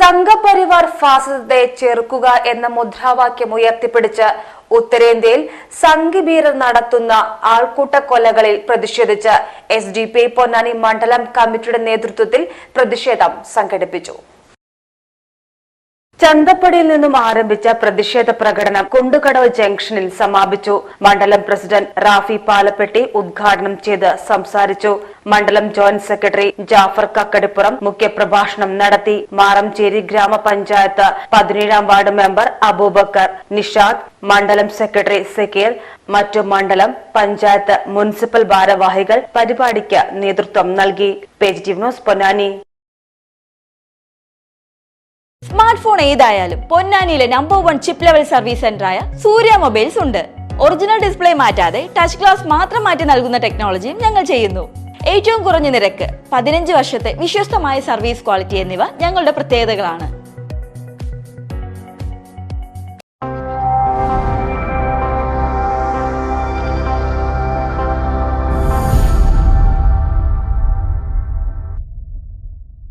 സംഘപരിവാർ ഫാസിസത്തെ ചെറുക്കുക എന്ന മുദ്രാവാക്യം ഉയർത്തിപ്പിടിച്ച് ഉത്തരേന്ത്യയിൽ സംഘിബീരർ നടത്തുന്ന ആൾക്കൂട്ട കൊലകളിൽ പ്രതിഷേധിച്ച് എസ് ഡി പി പൊന്നാനി മണ്ഡലം കമ്മിറ്റിയുടെ നേതൃത്വത്തിൽ പ്രതിഷേധം സംഘടിപ്പിച്ചു. ചന്തപ്പടിയിൽ നിന്നും ആരംഭിച്ച പ്രതിഷേധ പ്രകടനം കുണ്ടുകടവ് ജംഗ്ഷനിൽ സമാപിച്ചു. മണ്ഡലം പ്രസിഡന്റ് റാഫി പാലപ്പെട്ടി ഉദ്ഘാടനം ചെയ്ത് സംസാരിച്ചു. മണ്ഡലം ജോയിന്റ് സെക്രട്ടറി ജാഫർ കക്കടിപ്പുറം മുഖ്യപ്രഭാഷണം നടത്തി. മാറംചേരി ഗ്രാമപഞ്ചായത്ത് പതിനേഴാം വാർഡ് മെമ്പർ അബൂബക്കർ നിഷാദ് മണ്ഡലം സെക്രട്ടറി സക്കീർ മറ്റു മണ്ഡലം പഞ്ചായത്ത് മുനിസിപ്പൽ ഭാരവാഹികൾ പരിപാടിക്ക് നേതൃത്വം നൽകി. Page news Ponnani. Smart phone ഏതായാലും പൊന്നാനിയിലെ number one chip level service സെന്ററായ Surya mobiles ഉണ്ട്. ഒറിജിനൽ ഡിസ്പ്ലേ മാറ്റാതെ ടച്ച് ഗ്ലാസ് മാത്രം മാറ്റി നൽകുന്ന ടെക്നോളജിയും ഞങ്ങൾ ചെയ്യുന്നു. ഏറ്റവും കുറഞ്ഞ നിരക്ക് പതിനഞ്ച് വർഷത്തെ വിശ്വസ്തമായ സർവീസ് ക്വാളിറ്റി എന്നിവ ഞങ്ങളുടെ പ്രത്യേകതകളാണ്.